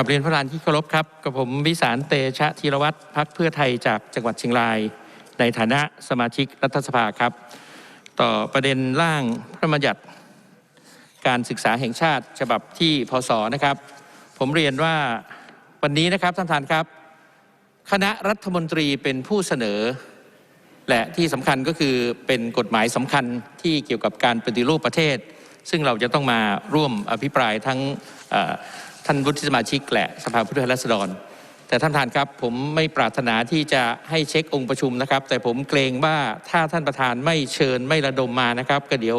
กับเรียนพระลานที่เคารพครับกับผมวิสารเตชะธีรวัตรพักเพื่อไทยจากจังหวัดเชียงราย ในฐานะสมาชิกรัฐสภาครับ ต่อประเด็นร่างพระบัญญัติการศึกษาแห่งชาติฉบับที่พศนะครับ ผมเรียนว่าวันนี้นะครับท่านประธานครับ คณะรัฐมนตรีเป็นผู้เสนอ และที่สำคัญก็คือเป็นกฎหมายสำคัญที่เกี่ยวกับการปฏิรูปประเทศ ซึ่งเราจะต้องมาร่วมอภิปรายทั้งอ่อ ท่านวุฒิสมาชิกและสภาผู้แทนราษฎร แต่ท่านประธานครับผมไม่ปรารถนาที่จะให้เช็คองค์ประชุมนะครับ แต่ผมเกรงว่าถ้าท่านประธานไม่เชิญไม่ระดมมานะครับ ก็เดี๋ยว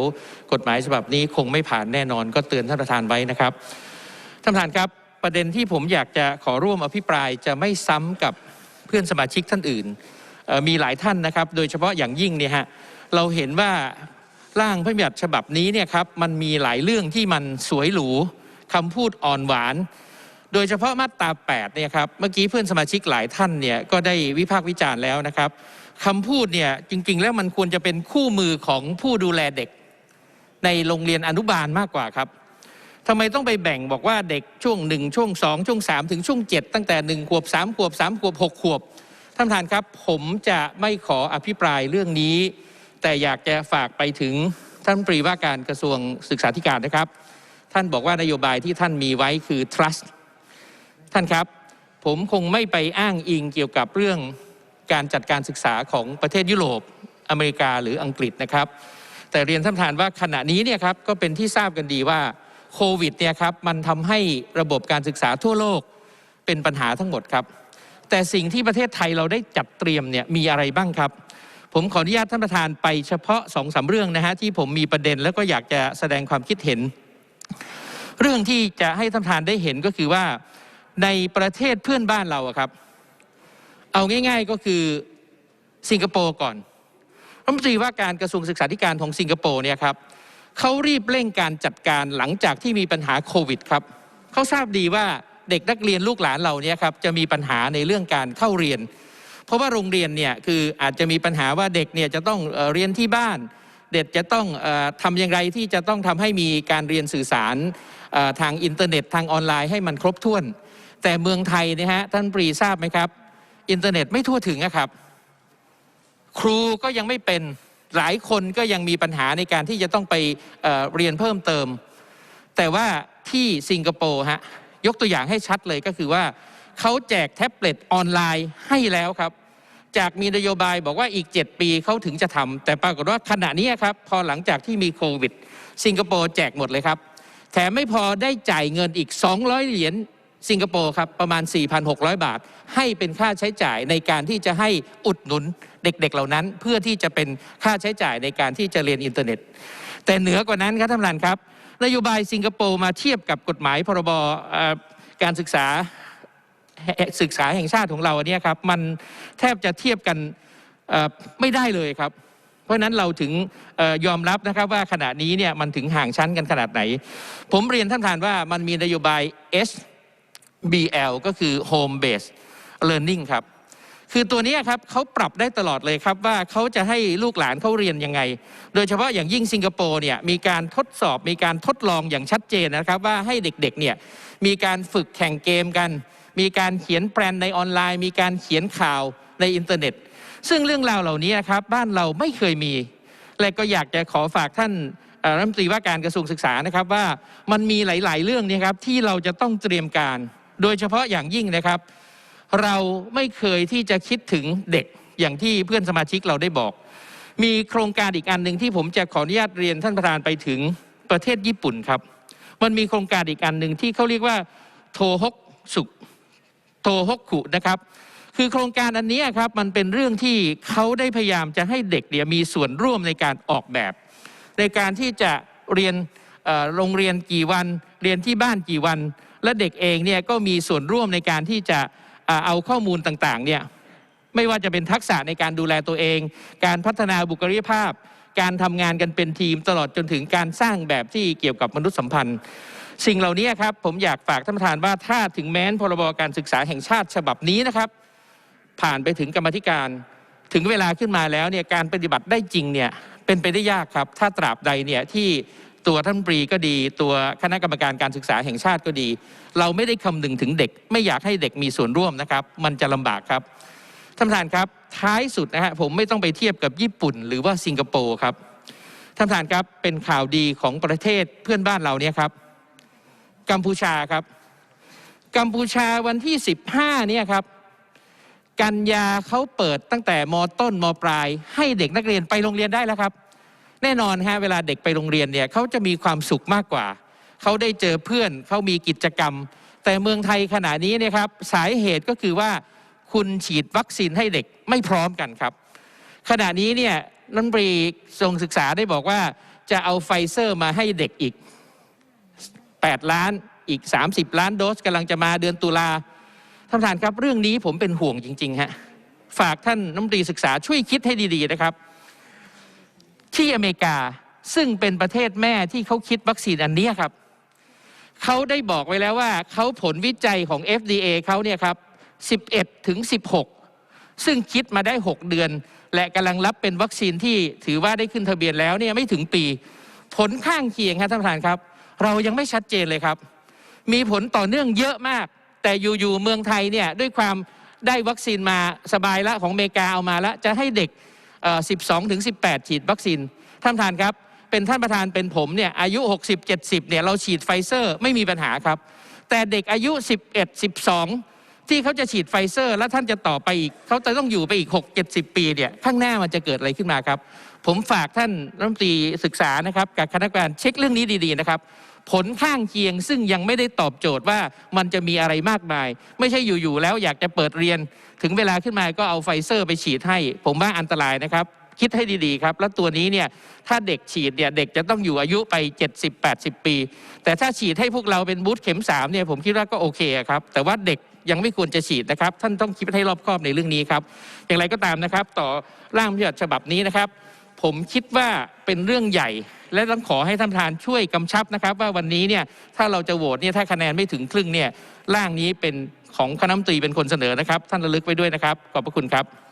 กฎหมายฉบับนี้คงไม่ผ่านแน่นอน ก็เตือนท่านประธานไว้นะครับท่านประธานครับประเด็นที่ผมอยากจะขอร่วมอภิปรายจะไม่ซ้ำกับเพื่อนสมาชิกท่านอื่น มีหลายท่านนะครับ โดยเฉพาะอย่างยิ่งเนี่ยฮะเราเห็นว่าร่างพระบัญญัติฉบับนี้เนี่ยครับมันมีหลายเรื่องที่มันสวยหรู คำพูดอ่อนหวาน โดยเฉพาะมาตรา8เนี่ยครับเมื่อกี้เพื่อนสมาชิกหลายท่านเนี่ยก็ได้วิพากษ์วิจารณ์แล้วนะครับคำพูดเนี่ยจริงๆ แล้วมันควรจะเป็นคู่มือของผู้ดูแลเด็ก ในโรงเรียนอนุบาลมากกว่าครับทำไมต้องไปแบ่งบอกว่าเด็กช่วงหนึ่งช่วงสองช่วงสามถึงช่วงเจ็ดตั้งแต่หนึ่งขวบสามขวบสามขวบหกขวบท่านประธานครับ ผมจะไม่ขออภิปรายเรื่องนี้ แต่อยากจะฝากไปถึงท่านรัฐมนตรีว่าการกระทรวงศึกษาธิการนะครับ ท่านบอกว่านโยบายที่ท่านมีไว้คือ trust ท่านครับ ผมคงไม่ไปอ้างอิงเกี่ยวกับเรื่องการจัดการศึกษาของประเทศยุโรป อเมริกาหรืออังกฤษนะครับ แต่เรียนท่านประธานว่าขณะนี้เนี่ยครับก็เป็นที่ทราบกันดีว่าโควิดเนี่ยครับมันทำให้ระบบการศึกษาทั่วโลกเป็นปัญหาทั้งหมดครับ แต่สิ่งที่ประเทศไทยเราได้จัดเตรียมเนี่ยมีอะไรบ้างครับผมขออนุญาตท่านประธานไปเฉพาะสองสามเรื่องนะฮะที่ผมมีประเด็นแล้วก็อยากจะแสดงความคิดเห็น เรื่องที่จะให้ท่านประธานได้เห็นก็คือว่าในประเทศเพื่อนบ้านเราอะครับ เอาง่ายๆก็คือสิงคโปร์ก่อนรัฐมนตรีว่าการกระทรวงศึกษาธิการของสิงคโปร์เนี่ยครับเขารีบเร่งการจัดการหลังจากที่มีปัญหาโควิดครับเขาทราบดีว่าเด็กนักเรียนลูกหลานเราเนี่ยครับจะมีปัญหาในเรื่องการเข้าเรียน เพราะว่าโรงเรียนเนี่ยคืออาจจะมีปัญหาว่าเด็กเนี่ยจะต้องเรียนที่บ้าน เด็กจะต้องเออทำอย่างไรที่จะต้องทำให้มีการเรียนสื่อสาร ทางอินเทอร์เน็ตทางออนไลน์ให้มันครบถ้วน แต่เมืองไทยนะฮะท่านปรีทราบไหมครับ อินเทอร์เน็ตไม่ทั่วถึงนะครับ ครูก็ยังไม่เป็นหลายคนก็ยังมีปัญหาในการที่จะต้องไปเเรียนเพิ่มเติม แต่ว่าที่สิงคโปร์ฮะยกตัวอย่างให้ชัดเลยก็คือว่าเขาแจกแท็บเล็ตออนไลน์ให้แล้วครับ จากมีนโยบายบอกว่าอีก 7 ปีเขาถึงจะทำแต่ปรากฏว่าขณะนี้ครับ พอหลังจากที่มีโควิด สิงคโปร์แจกหมดเลยครับ แถมไม่พอได้จ่ายเงินอีก 200 เหรียญสิงคโปร์ครับประมาณ 4,600 บาท ให้เป็นค่าใช้จ่ายในการที่จะให้อุดหนุนเด็กๆเหล่านั้น เพื่อที่จะเป็นค่าใช้จ่ายในการที่จะเรียนอินเทอร์เน็ต แต่เหนือกว่านั้นครับท่านประธานครับ นโยบายสิงคโปร์มาเทียบกับกฎหมายพรบการศึกษาศึกษาแห่งชาติของเราเนี้ยครับมันแทบจะเทียบกันไม่ได้เลยครับ ราะฉะนั้นเราถึงออยอมรับนะครับว่าขณะนี้เนี่ยมันถึงห่างชั้นกันขนาดไหน ผมเรียนท่านประธานว่ามันมีนโยบาย SBL ก็คือ Home Based Learning ครับคือตัวนี้ครับเขาปรับได้ตลอดเลยครับว่าเขาจะให้ลูกหลานเขาเรียนยังไง โดยเฉพาะอย่างยิ่งสิงคโปร์เนี่ยมีการทดสอบมีการทดลองอย่างชัดเจนนะครับว่าให้เด็กๆเนี่ยมีการฝึกแข่งเกมกัน มีการเขียนแปลนในออนไลน์ มีการเขียนข่าวในอินเทอร์เน็ต ซึ่งเรื่องราวเหล่านี้ครับบ้านเราไม่เคยมี และก็อยากจะขอฝากท่านรัฐมนตรีว่าการกระทรวงศึกษานะครับว่ามันมีหลาย ๆ เรื่องเนยครับที่เราจะต้องเตรียมการ โดยเฉพาะอย่างยิ่งนะครับ เราไม่เคยที่จะคิดถึงเด็กอย่างที่เพื่อนสมาชิกเราได้บอก มีโครงการอีกอันหนึ่งที่ผมจะขออนุญาตเรียนท่านประธานไปถึงประเทศญี่ปุ่นครับ มันมีโครงการอีกอันหนึ่งที่เขาเรียกว่าโทฮกสุโทฮกขุนะครับ คือโครงการอันนี้ครับมันเป็นเรื่องที่เขาได้พยายามจะให้เด็กเนี่ยมีส่วนร่วมในการออกแบบ ในการที่จะเรียนโรงเรียนกี่วัน เรียนที่บ้านกี่วัน และเด็กเองเนี่ยก็มีส่วนร่วมในการที่จะเอาข้อมูลต่างๆเนี่ยไม่ว่าจะเป็นทักษะในการดูแลตัวเอง การพัฒนาบุคลิกภาพ การทำงานกันเป็นทีมตลอดจนถึงการสร้างแบบที่เกี่ยวกับมนุษยสัมพันธ์ สิ่งเหล่านี้ครับผมอยากฝากท่านประธานว่าถ้าถึงแม้นพรบการศึกษาแห่งชาติฉบับนี้นะครับ ผ่านไปถึงกรรมธิการ ถึงเวลาขึ้นมาแล้วเนี่ยการปฏิบัติได้จริงเนี่ยเป็นไปได้ยากครับ ถ้าตราบใดเนี่ยที่ตัวท่านรัฐมนตรีก็ดี ตัวคณะกรรมการการศึกษาแห่งชาติก็ดี เราไม่ได้คำนึงถึงเด็ก ไม่อยากให้เด็กมีส่วนร่วมนะครับ มันจะลำบากครับท่านประธานครับท้ายสุดนะฮะผมไม่ต้องไปเทียบกับญี่ปุ่น หรือว่าสิงคโปร์ครับท่านประธานครับเป็นข่าวดีของประเทศเพื่อนบ้านเราเนี่ยครับ กัมพูชาครับ กัมพูชาวันที่ 15เนี่ยครับ กันยาเขาเปิดตั้งแต่มต้นมปลาย ให้เด็กนักเรียนไปโรงเรียนได้แล้วครับ แน่นอนฮะเวลาเด็กไปโรงเรียนเนี่ยเขาจะมีความสุขมากกว่า เขาได้เจอเพื่อนเขามีกิจกรรม แต่เมืองไทยขณะนี้เนี่ยครับสาเหตุก็คือว่าคุณฉีดวัคซีนให้เด็กไม่พร้อมกันครับ ขณะนี้เนี่ยรันตรีทรงศึกษาได้บอกว่าจะเอาไฟเซอร์มาให้เด็กอีก 8 ล้านอีก 30 ล้านโดสกำลังจะมาเดือนตุลา ท่านประธานครับเรื่องนี้ผมเป็นห่วงจริงๆฮะฝากท่านรัฐมนตรีศึกษาช่วยคิดให้ดีๆนะครับ ที่อเมริกาซึ่งเป็นประเทศแม่ที่เขาคิดวัคซีนอันนี้ครับเขาได้บอกไว้แล้วว่าเขาผลวิจัยของ FDA เขาเนี่ยครับ 11 ถึง 16 ซึ่งคิดมาได้ 6 เดือน และกำลังรับเป็นวัคซีนที่ถือว่าได้ขึ้นทะเบียนแล้วเนี่ยไม่ถึงปี ผลข้างเคียงครับท่านประธานครับ เรายังไม่ชัดเจนเลยครับ มีผลต่อเนื่องเยอะมาก แต่อยู่ๆเมืองไทยเนี่ยด้วยความได้วัคซีนมาสบายละของอเมริกาเอามาแล้วจะให้เด็ก 12ถึง18 ฉีดวัคซีนท่านประธานครับ เป็นท่านประธานเป็นผมเนี่ยอายุ 60 70เนี่ยเราฉีดไฟเซอร์ไม่มีปัญหาครับ แต่เด็กอายุ 11 12 ที่เขาจะฉีดไฟเซอร์ แล้วท่านจะต่อไปอีกเขาจะต้องอยู่ไปอีก 6 70 ปีเนี่ยข้างหน้ามันจะเกิดอะไรขึ้นมาครับ ผมฝากท่านรัฐมนตรีศึกษานะครับกับคณะกรรมการเช็คเรื่องนี้ดีๆนะครับผลข้างเคียงซึ่งยังไม่ได้ตอบโจทย์ว่ามันจะมีอะไรมากมาย ไม่ใช่อยู่ๆแล้วอยากจะเปิดเรียน ถึงเวลาขึ้นมาก็เอาไฟเซอร์ไปฉีดให้ ผมว่าอันตรายนะครับ คิดให้ดีๆครับ แล้วตัวนี้เนี่ยถ้าเด็กฉีดเนี่ยเด็กจะต้องอยู่อายุไป 70-80 ปี แต่ถ้าฉีดให้พวกเราเป็นบูสต์เข็ม3เนี่ยผมคิดว่าก็โอเคครับ แต่ว่าเด็ก ยังไม่ควรจะฉีดนะครับ ท่านต้องคิดให้รอบคอบในเรื่องนี้ครับ อย่างไรก็ตามนะครับ ต่อร่างพิจาชบัญญัติฉบับนี้นะครับ ผมคิดว่าเป็นเรื่องใหญ่ และต้องขอให้ท่านประธานช่วยกำชับนะครับ ว่าวันนี้เนี่ยถ้าเราจะโหวตเนี่ยถ้าคะแนนไม่ถึงครึ่งเนี่ยร่างนี้เป็นของคณะมนตรีเป็นคนเสนอนะครับ ท่านระลึกไว้ด้วยนะครับขอบพระคุณครับ